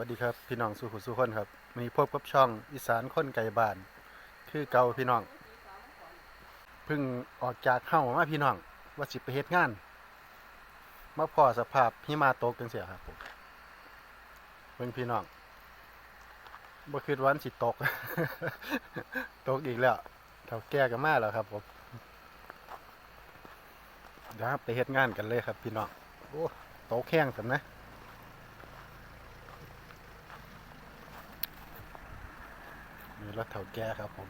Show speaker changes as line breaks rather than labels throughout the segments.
วัสดีครับพี่น้องสุขุสุขคนครับมีพบกับช่องอีสานคนไก่บ้าน คือเก่าพี่น้องเพิ่งออกจากเข้ามาพี่น้องว่าสิไปเฮ็ดงานมาพอสภาพหิมะตกจังเสียครับผมเพิ่งพี่น้องบ่คิดวันสิตก ตกอีกแล้วเท่าแก่กันมาแล้วครับผมเดี๋ยวไปเฮ็ดงานกันเลยครับพี่น้องโอ้ตกแข้งสันนะ รถเถาแก่ครับผม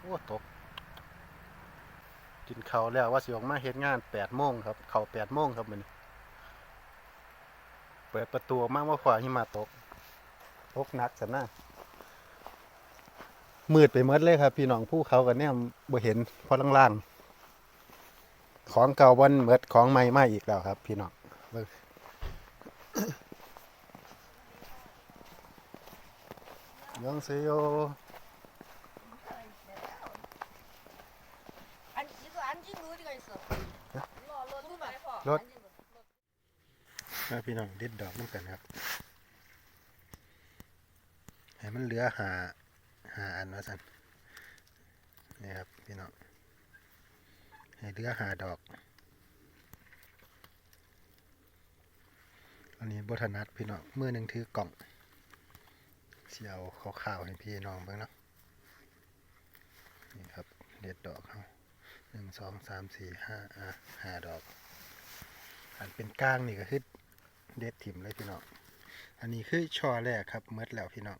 โอ้ตก กินเขาวแล้วว่าสิออกมาเฮ็ดงานแปดโมงครับ เขาแปดโมงครับมันเปิดประตูออกมาว่าขวาหิมาตก ตกนักสันนะมืดไปหมดเลยครับ พี่น้องผู้เขากันเนี่ยบ่เห็นเพอล่างๆ ของเก่าวันเมดของใหม่มาอีกแล้วครับ พี่น้อง ยัง
เซน
นี้
อนรู้
รถพี่น้องดิดดอกน้ำกันครับให้มันเหลือหาหาอันนะสันนี่ครับพี่น้องให้เหลือหาดอก อันนี้บทนัดพี่น้องเมื่อหนึ่งถือกล่อง เสียวขาวๆให้พี่น้องเบิ่งเนาะนี่ครับเด็ดดอกเขาหนึ่งสองสามสี่ห้าอะห้าดอก อันเป็นก้างนี่ก็คือเด็ดถิ่มเลยพี่น้องอันนี้คือช่อแรกครับเมดแล้วพี่น้อง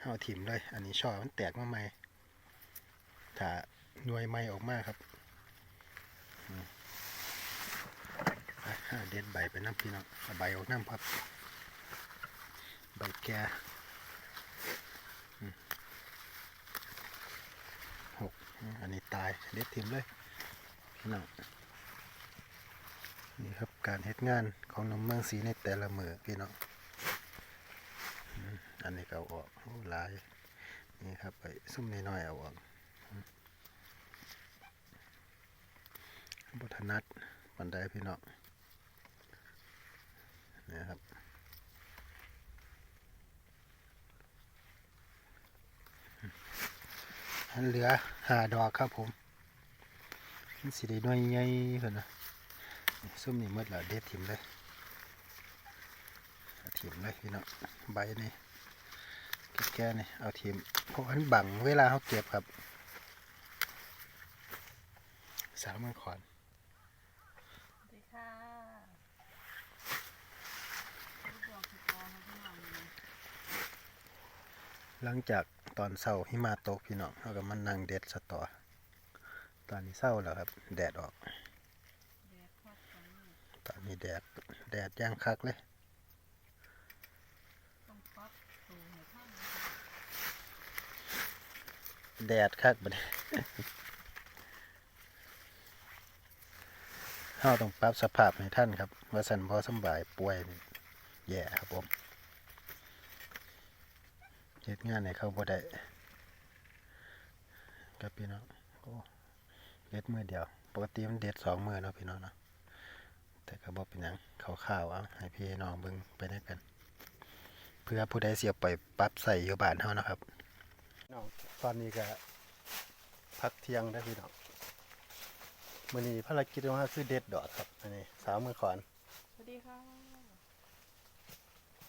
เอาถิ่มเลย อันนี้ช่อมันแตกมาใหม่ถ้าหน่วยใหม่ออกมาครับอืมอะอะเด็ดใบไปน้ำพี่น้องเอาใบออกน้ำครับ ใบแกหกอันนี้ตายเด็ดถิ่มเลยพี่น้องนี่ครับการเฮ็ดงานของน้องเมืองศรีในแต่ละมือพี่น้องอันนี้ก็เอาออกโอ้หลายนี่ครับไปซุ่มน้อยๆเอาออกบทนัดบันไดพี่น้องนี่ครับอืมอัน เหลือหาดอกครับผมมันสีได้น้อยใหญ่เพิ่นนะซุ่มนี่หมดแล้วเด็ดถิ่มเลยถิ่มเลยพี่น้องใบนี่แก่ๆนี่เอาถิ่มเพราะอันบังเวลาเขาเก็บครับสามมือขอน
สวัสดีค่ะ
หลังจาก ตอนเศร้าหิมะตกพี่น้องเขาก็มานั่งเด็ดสตอ ตอนนี้เศร้าแล้วครับ แดดออก ตอนนี้แดดแดดย่างคักเลยแดดคักบัดนี้เราต้องปรับสภาพให้ท่านครับว่าสันพอสบายป่วยแย่ครับผม เฮ็ดงานให้เขาบ่ได้กับพี่น้องโอ้เด็ดมือเดียว ปกติมันเด็ดสองมือเนาะพี่น้องเนาะแต่ก็บ่เป็นหยังเขาข้าวๆเอาให้พี่น้องเบิ่งไปด้วยกัน เพื่อผู้ใดเสียไปปรับใส่อยู่บ้านเฮานะครับน้องตอนนี้ก็พักเที่ยงได้อพี่น้องมื้อนี้ภารกิจของเราคือเด็ดดอกครับอันนี้สาวมือขอน
สวัสดีค่ะ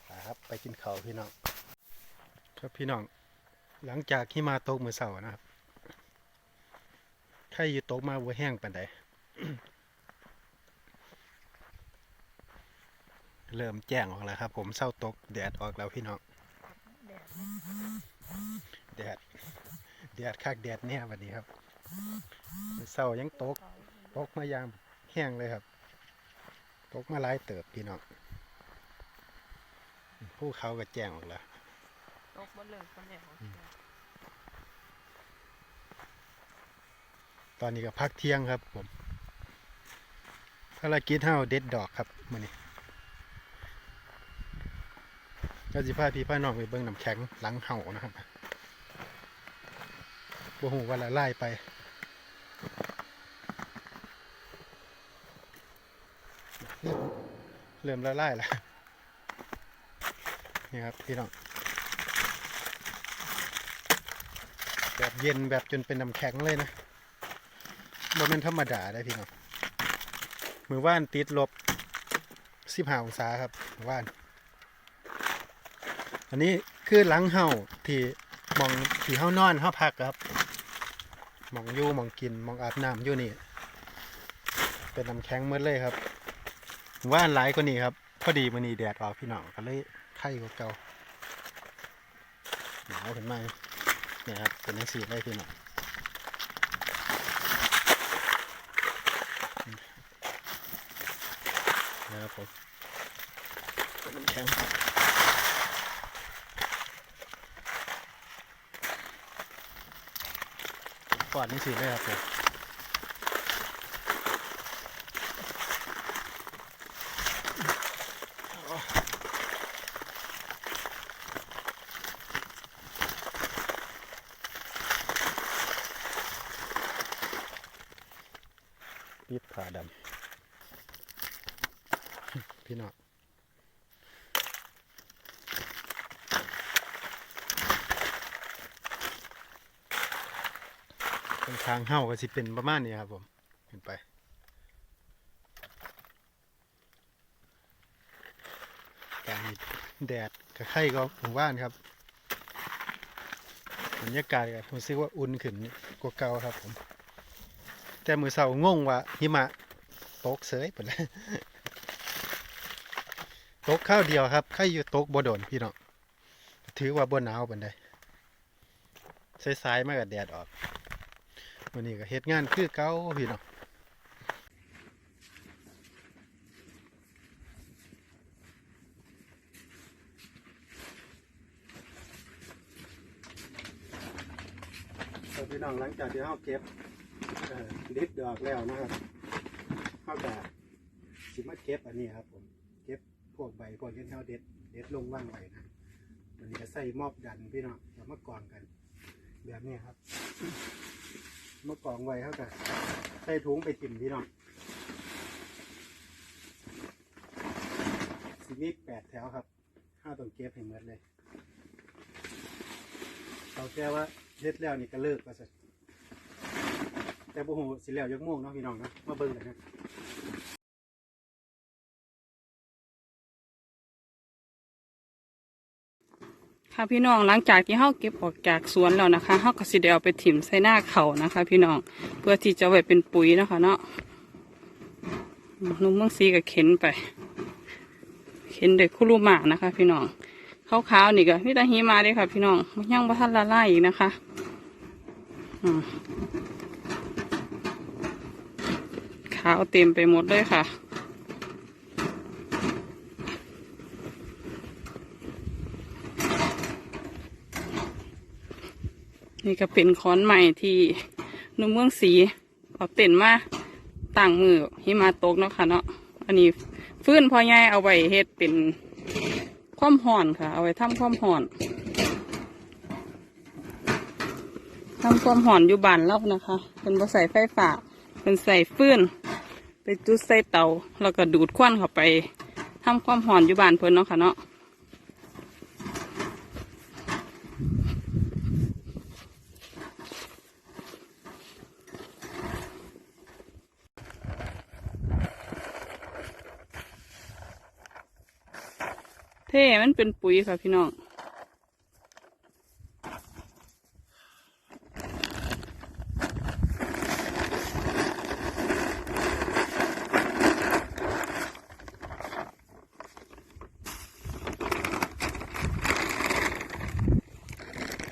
นะครับไปกินข้าวพี่น้อง ครับพี่น้อง หลังจากที่มาตกมือเสาร์นะครับใครอยู่ตกมาวัวแห้งปานใดเริ่มแจ้งออกแล้วครับ ผมเศร้าตกแดดออกแล้วพี่น้อง
แดด
แดดคักแดดเนี่ยวันนี้ครับเศร้ายังตกตกมายามแห้งเลยครับ ตกมาหลายเติบพี่น้องผู้เขาก็แจ้งออกแล้ว
ตกบนเลยคนแดด
ตอนนี้ก็พักเที่ยงครับผมภารกิจเฮาเด็ดดอกครับมื้อนี้ก็สิพาพี่พาน้องไปเบิ่งน้ำแข็งหลังเฮานะครับบ่ฮู้ว่าละลายไปเเริ่มละลายแล้วนี่ครับพี่น้อง แบบเย็นแบบจนเป็นน้ำแข็งเลยนะบ่แม่นธรรมดาได้พี่น้องมือว่านติดลบสิบห้าองศาครับมือว่าน อันนี้คือหลังเฮาที่มองที่เฮานอนเฮาพักครับมองอยู่มองกินมองอาบน้ำอยู่นี่ เป็นน้ำแข็งหมดเลยครับว่านหลายกว่านี้ครับ พอดีมันนี้แดดออกพี่น้องก็เลยไข่กว่าเก่าหนาวขึ้นมาเนี่ครับเป็นนังสีได้พี่น้องนะครับผมแข็งก่อนนี่สีได้ครับผม ปิดผ้าดำ พี่น้องเป็นทางเฮ้าก็สิเป็นประมาณนี้ครับผมเห็นไปการมีแดดกับไข่ก็หมู่บ้านครับบรรยากาศก็รู้สึกว่าอุ่นขึ้นกว่าเก่าครับผม แต่มือเสางงว่าหิมะตกเสยไปแล้ว ตกข้าวเดียวครับใครอยู่ตกบ่โดนพี่น้องถือว่าบ่หนาวปานใดสายๆมากับแดดออกวันนี้ก็เฮ็ดงานคือเก่าพี่น้องพี่น้องหลังจากที่เฮาเก็บเอ่อด็ดดอกแล้วนะครับเข้าแต่สิมาเก็บอันนี้ครับผม พวกใบพวกเงี้ยเท่าเด็ดเด็ดลงว่างไว้นะวันนี้ก็ใส่มอบดันพี่น้องแล้วมากองกัน แบบนี้ครับมากองไว้เท่ากับใส่ถุงไปจิ้มพี่น้องสิมีแปดแถวครับห้าต้องเก็บให้หมดเลยเราแค่ว่าเด็ดแล้วนี่ก็เลิกก็สิแต่บุหูสิแล้วยกโม่วงเนาะพี่น้องเนาะมาเบิ่งกันนะ
ค่ะพี่น้องหลังจากที่เฮาเก็บออกจากสวนแล้วนะคะเฮาก็สิได้เอาไปถิ่มใส่หน้าเขานะคะ พี่น้องเพื่อที่จะไว้เป็นปุ๋ยนะคะ เนาะนุ่มเมืองซีก็เข็นไปเข็นเด็กคุรุมานะคะ พี่น้องขาวๆนี่ก็มีแต่หิมาด้วยค่ะ พี่น้องมันยังบ่ทันละลายอีกนะคะขาวเต็มไปหมดเลยค่ะ นี่ก็เป็นค้อนใหม่ที่นุ่มเมืองสีเอาเต็นมาต่างมือหิมาตกเนาะค่ะเนาะอันนี้ฟื้นพอใหญ่เอาไว้เฮ็ดเป็นความห่อนค่ะ เอาไว้ทำความห่อนทำความห่อนอยู่บ้านเรานะคะเป็นบ่ใส่ไฟฟ้าเป็นใส่ฟื้นไปจุดใส่เตาแล้วก็ดูดควันเข้าไปทำความห่อนอยู่บ้านเพิ่นเนาะค่ะเนาะ ท่มันเป็นปุ๋ยค่ะพี่น้อง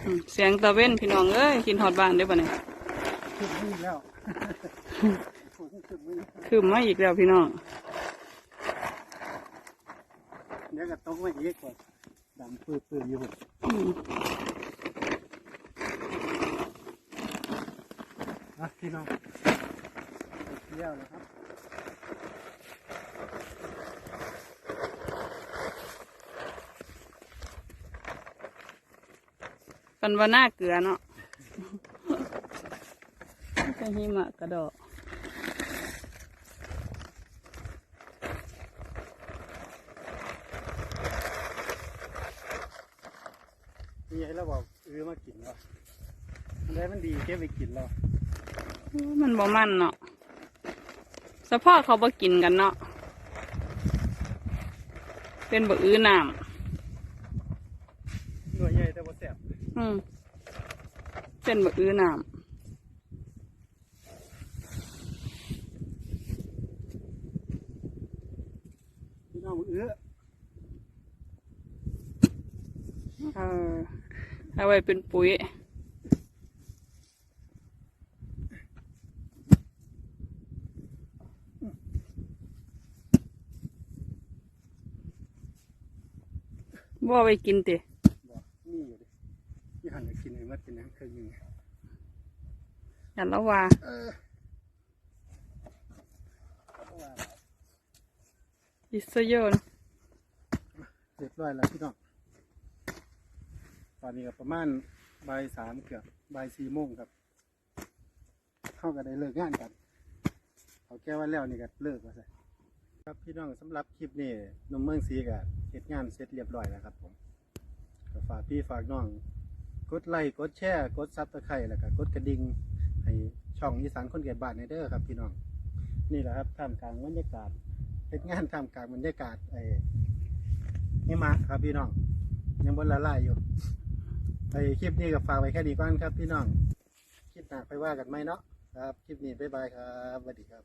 อืมเสียงตะเว้นพี่น้องเอ้ยกินฮอดบ้านได้อปะเนี่ย
ขึ้นมือแล้วถุงขึ้นมือ
คือมาอีกแล้วพี่น้อง
เดี๋ ยวก็ตกมาอีกก่อนดำปื้อๆอยู่นะพี่น้องเที่ยวแล้วครับ
ปันว่าหน้าเกลือเนาะเป็นหิมะกระดอก
มีให้เราบอกเออมากินวะอันใดมันดีเก็บไปกินเรา
มันบ่มันเนาะสะพอเขาบ่กินกันเนาะ เป็นบ่อื้อน้
หน่วยใหญ่แต่ว่าแสบำ
อืมเป็นบ่อื้อน้
พี่น้องเออำ
เออ เอาไว้เป็นปุ๋ยบ่เอาไปกินติ
บอกนี่อยู่ดิยี่หันจะกินไอ้มัดเป็นหยังเคยยิง
อย่าละว่า
เออเพราะว่า
อิสโยน
เรียบร้อยแล้วพี่น้อง ตอนนี้ก็ประมาณบ่ายสามเกือบบ่ายสี่โมงครับ เข้ากันได้เลิกงานกันเขาแก้ว่าแล้วนี่ก็เลิกว่าใช่ครับพี่น้องสำหรับคลิปนี้นุ่มเมืองสีก็เสร็จงานเสร็จเรียบร้อยแล้วครับผมก็ฝากพี่ฝากน้องกดไลค์กดแชร์กดซับสไครต์แล้วก็กดกระดิ่งให้ช่องอีสานคนเกิดบ้านในเด้อครับ พี่น้องนี่แหละครับท่ามกลางบรรยากาศเป็นงานท่ามกลางบรรยากาศไอ้หิมะครับพี่น้องยังบนละลายอยู่ ไปคลิปนี้ก็ฝากไว้แค่นี้ก่อนครับพี่น้อง คลิปหน้าไปว่ากันไหมเนาะครับ คลิปนี้บ๊ายบายครับสวัสดีครับ